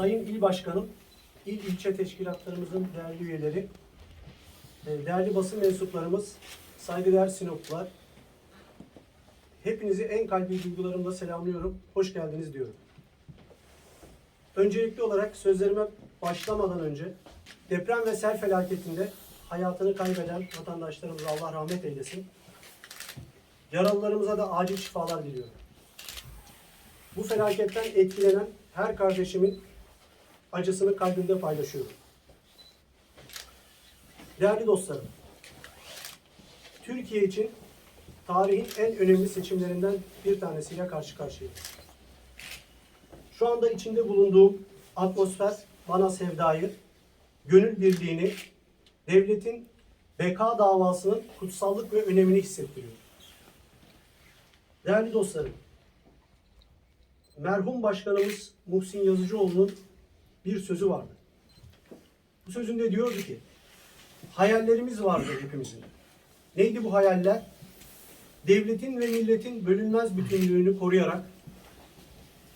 Sayın İl Başkanım, İl ilçe teşkilatlarımızın değerli üyeleri, e, değerli basın mensuplarımız, saygıdeğer Sinoplular, hepinizi en kalbi duygularımla selamlıyorum. Hoş geldiniz diyorum. Öncelikli olarak sözlerime başlamadan önce deprem ve sel felaketinde hayatını kaybeden vatandaşlarımıza Allah rahmet eylesin. Yaralılarımıza da acil şifalar diliyorum. Bu felaketten etkilenen her kardeşimin acısını kalbimde paylaşıyorum. Değerli dostlarım, Türkiye için tarihin en önemli seçimlerinden bir tanesiyle karşı karşıyayız. Şu anda içinde bulunduğum atmosfer bana sevdayı, gönül birliğini, devletin beka davasının kutsallık ve önemini hissettiriyor. Değerli dostlarım, merhum başkanımız Muhsin Yazıcıoğlu'nun bir sözü vardı. Bu sözünde diyordu ki, hayallerimiz vardı hepimizin. Neydi bu hayaller? Devletin ve milletin bölünmez bütünlüğünü koruyarak,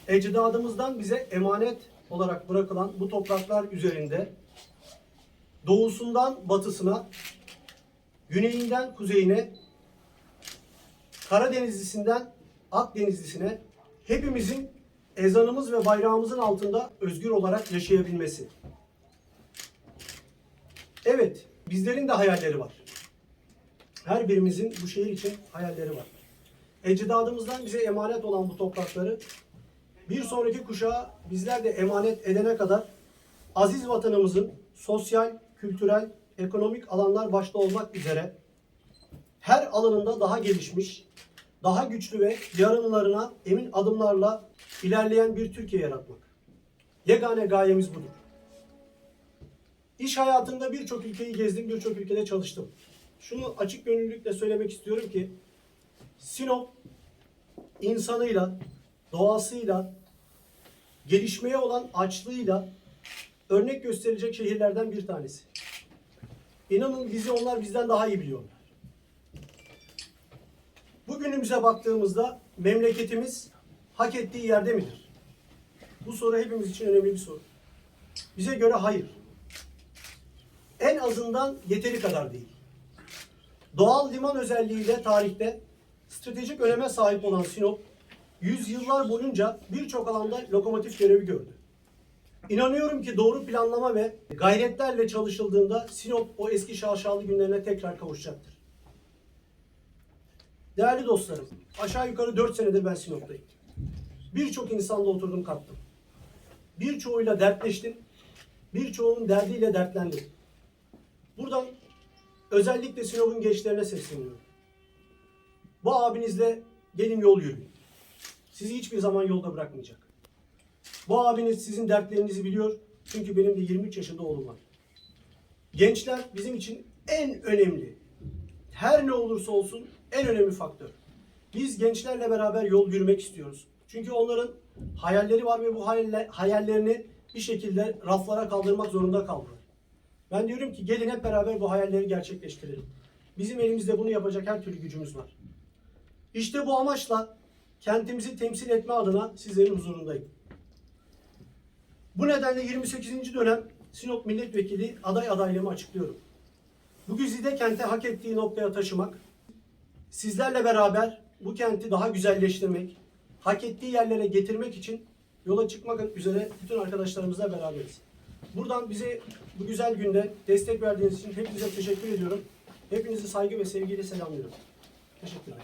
ecdadımızdan bize emanet olarak bırakılan bu topraklar üzerinde doğusundan batısına, güneyinden kuzeyine, Karadenizlisinden Akdenizlisine hepimizin ezanımız ve bayrağımızın altında özgür olarak yaşayabilmesi. Evet, bizlerin de hayalleri var. Her birimizin bu şehir için hayalleri var. Ecdadımızdan bize emanet olan bu toprakları bir sonraki kuşağa bizler de emanet edene kadar aziz vatanımızın sosyal, kültürel, ekonomik alanlar başta olmak üzere her alanında daha gelişmiş, daha güçlü ve yarınlarına emin adımlarla ilerleyen bir Türkiye yaratmak. Yegane gayemiz budur. İş hayatında birçok ülkeyi gezdim, birçok ülkede çalıştım. Şunu açık gönüllülükle söylemek istiyorum ki Sinop insanıyla, doğasıyla, gelişmeye olan açlığıyla örnek gösterilecek şehirlerden bir tanesi. İnanın bizi onlar bizden daha iyi biliyorlar. Bugünümüze baktığımızda memleketimiz hak ettiği yerde midir? Bu soru hepimiz için önemli bir soru. Bize göre hayır. En azından yeteri kadar değil. Doğal liman özelliğiyle tarihte stratejik öneme sahip olan Sinop, yüzyıllar boyunca birçok alanda lokomotif görevi gördü. İnanıyorum ki doğru planlama ve gayretlerle çalışıldığında Sinop o eski şaşalı günlerine tekrar kavuşacaktır. Değerli dostlarım, aşağı yukarı 4 senedir ben Sinop'tayım. Birçok insanla oturdum kalktım. Birçoğuyla dertleştim. Birçoğunun derdiyle dertlendim. Buradan özellikle Sinop'un gençlerine sesleniyorum. Bu abinizle gelin yol yürüyün. Sizi hiçbir zaman yolda bırakmayacak. Bu abiniz sizin dertlerinizi biliyor. Çünkü benim de 23 yaşında oğlum var. Gençler bizim için en önemli, her ne olursa olsun en önemli faktör. Biz gençlerle beraber yol yürümek istiyoruz. Çünkü onların hayalleri var ve bu hayaller, hayallerini bir şekilde raflara kaldırmak zorunda kaldılar. Ben diyorum ki gelin hep beraber bu hayalleri gerçekleştirelim. Bizim elimizde bunu yapacak her türlü gücümüz var. İşte bu amaçla kentimizi temsil etme adına sizlerin huzurundayım. Bu nedenle 28. dönem Sinop Milletvekili aday adaylığımı açıklıyorum. Bu güzide kente hak ettiği noktaya taşımak, sizlerle beraber bu kenti daha güzelleştirmek, hak ettiği yerlere getirmek için yola çıkmak üzere bütün arkadaşlarımızla beraberiz. Buradan bize bu güzel günde destek verdiğiniz için hepinize teşekkür ediyorum. Hepinizi saygı ve sevgiyle selamlıyorum. Teşekkürler.